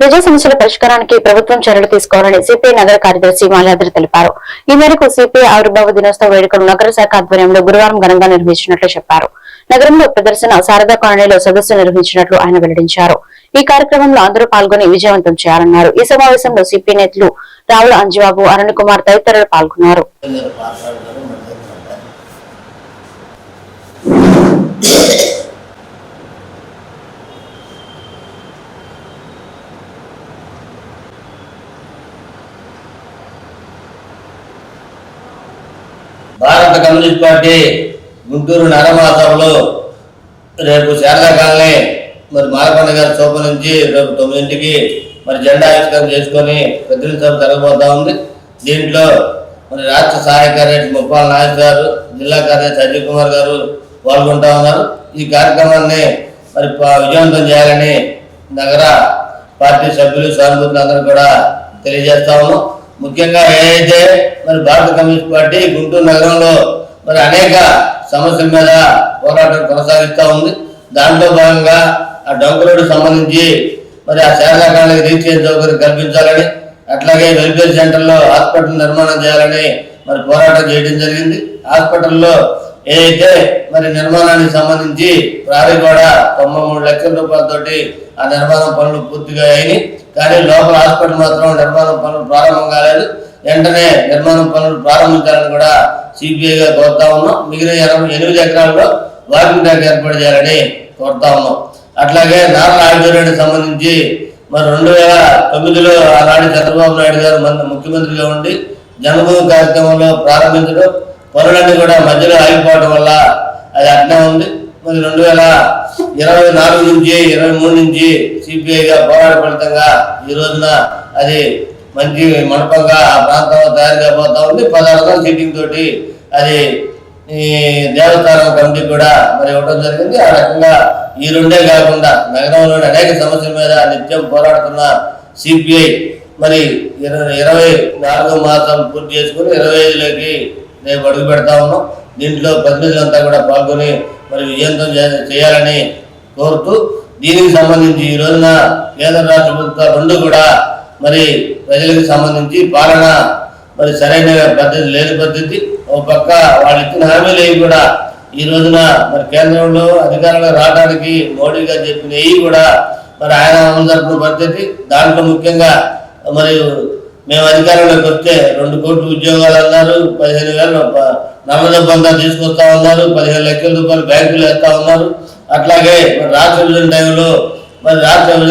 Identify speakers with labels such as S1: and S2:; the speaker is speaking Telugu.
S1: ప్రజా సమస్యల పరిష్కారానికి ప్రభుత్వం చర్యలు తీసుకోవాలని సిపిఐ నగర కార్యదర్శి మాల్యాద్రి తెలిపారు. ఈ మేరకు సిపిఐ ఆవిర్భావ దినోత్సవ వేడుకలు నగర శాఖ ఆధ్వర్యంలో గురువారం ఘనంగా నిర్వహించినట్లు చెప్పారు. నగరంలో ప్రదర్శన శారదా కాలనీలో సదస్సు నిర్వహించినట్లు ఆయన వెల్లడించారు. ఈ కార్యక్రమంలో అందరూ పాల్గొని విజయవంతం చేయాలన్నారు. ఈ సమావేశంలో సిపిఐ నేతలు రావుల అంజబాబు అరుణ్ కుమార్ తదితరులు పాల్గొన్నారు.
S2: భారత కమ్యూనిస్ట్ పార్టీ గుంటూరు నరమాసంలో రేపు శారదా కాలనీ మరి మాలకొండ గారి చోప నుంచి రేపు తొమ్మిదింటికి మరి జెండా ఆవిష్కరణ చేసుకొని ప్రతినిధి సభ జరగబోతా ఉంది. దీంట్లో మరి రాష్ట్ర సహాయ కార్యదర్శి ముప్పాల నాయక్ గారు జిల్లా కార్యదర్శి అజయ్ కుమార్ గారు పాల్గొంటా ఉన్నారు. ఈ కార్యక్రమాన్ని మరి విజయవంతం చేయాలని నగర పార్టీ సభ్యులు సానుభూతులు అందరూ కూడా తెలియజేస్తా ఉన్నాం. ముఖ్యంగా ఏదైతే మరి భారత కమ్యూనిస్ట్ పార్టీ గుంటూరు నగరంలో మరి అనేక సమస్యల మీద పోరాటం కొనసాగిస్తూ ఉంది. దాంట్లో భాగంగా ఆ డొంకరోడ్డు సంబంధించి మరి ఆ శారదాకాలకు రీచ్ అయ్యే సౌకర్యం కల్పించాలని అట్లాగే వెల్ఫేర్ సెంటర్లో హాస్పిటల్ నిర్మాణం చేయాలని మరి పోరాటం చేయడం జరిగింది. హాస్పిటల్లో ఏదైతే మరి నిర్మాణానికి సంబంధించి ప్రారీ కూడా తొంభై మూడు లక్షల రూపాయలతోటి ఆ నిర్మాణం పనులు పూర్తిగా అయినాయి. కానీ లోపల హాస్పిటల్ మాత్రం నిర్మాణం పనులు ప్రారంభం కాలేదు. వెంటనే నిర్మాణం పనులు ప్రారంభించాలని కూడా సిపిఐగా కోరుతా ఉన్నాం. మిగిలిన ఇరవై ఎనిమిది ఎకరాల్లో వాకింగ్ ట్రాక్ ఏర్పాటు చేయాలని కోరుతా ఉన్నాం. అట్లాగే నారా ఆడిటోరియానికి సంబంధించి మరి రెండు వేల తొమ్మిదిలో ఆనాడు చంద్రబాబు నాయుడు గారు మన ముఖ్యమంత్రిగా ఉండి జన్మభూమి కార్యక్రమంలో ప్రారంభించడం పనులన్నీ కూడా మధ్యలో ఆగిపోవడం వల్ల అది అట్నే ఉంది. మరి రెండు వేల ఇరవై నాలుగు నుంచి ఇరవై మూడు నుంచి సిపిఐగా పోరాట ఫలితంగా ఈ రోజున అది మంచి మండపంగా ఆ ప్రాంతంలో తయారు కాబోతా ఉంది. పదహారు వందల సీటింగ్ తోటి అది ఈ దేవస్థానం కమిటీ కూడా మరి ఇవ్వడం జరిగింది. ఆ రకంగా ఈ రెండే కాకుండా నగరంలోని అనేక సమస్యల మీద నిత్యం పోరాడుతున్న సిపిఐ మరి ఇరవై ఇరవై నాలుగో మాసం పూర్తి చేసుకుని ఇరవై ఐదులోకి రేపు అడుగు పెడతా ఉన్నాం. దీంట్లో ప్రతినిధులంతా కూడా పాల్గొని మరి విజయంతం చేయాలని కోరుతూ దీనికి సంబంధించి ఈ రోజున కేంద్ర రాష్ట్ర ప్రభుత్వాలు రెండు కూడా మరి ప్రజలకు సంబంధించి పాలన మరి సరైన పద్ధతి లేని పద్ధతి ఒక పక్క వాళ్ళు ఇచ్చిన హామీలు ఏవి కూడా ఈ రోజున మరి కేంద్రంలో అధికారంలో రావడానికి మోడీ గారు చెప్పినవి కూడా మరి ఆయన అమలు జరుపుకున్న పద్ధతి దాంట్లో ముఖ్యంగా మరి మేము అధికారంలోకి వస్తే రెండు కోట్ల ఉద్యోగాలు అన్నారు పదిహేను వేల ప- బంధాలు తీసుకొస్తా ఉన్నారు పదిహేను లక్షల రూపాయలు బ్యాంకులు వేస్తా ఉన్నారు. అట్లాగే మరి టైంలో మరి రాత్రి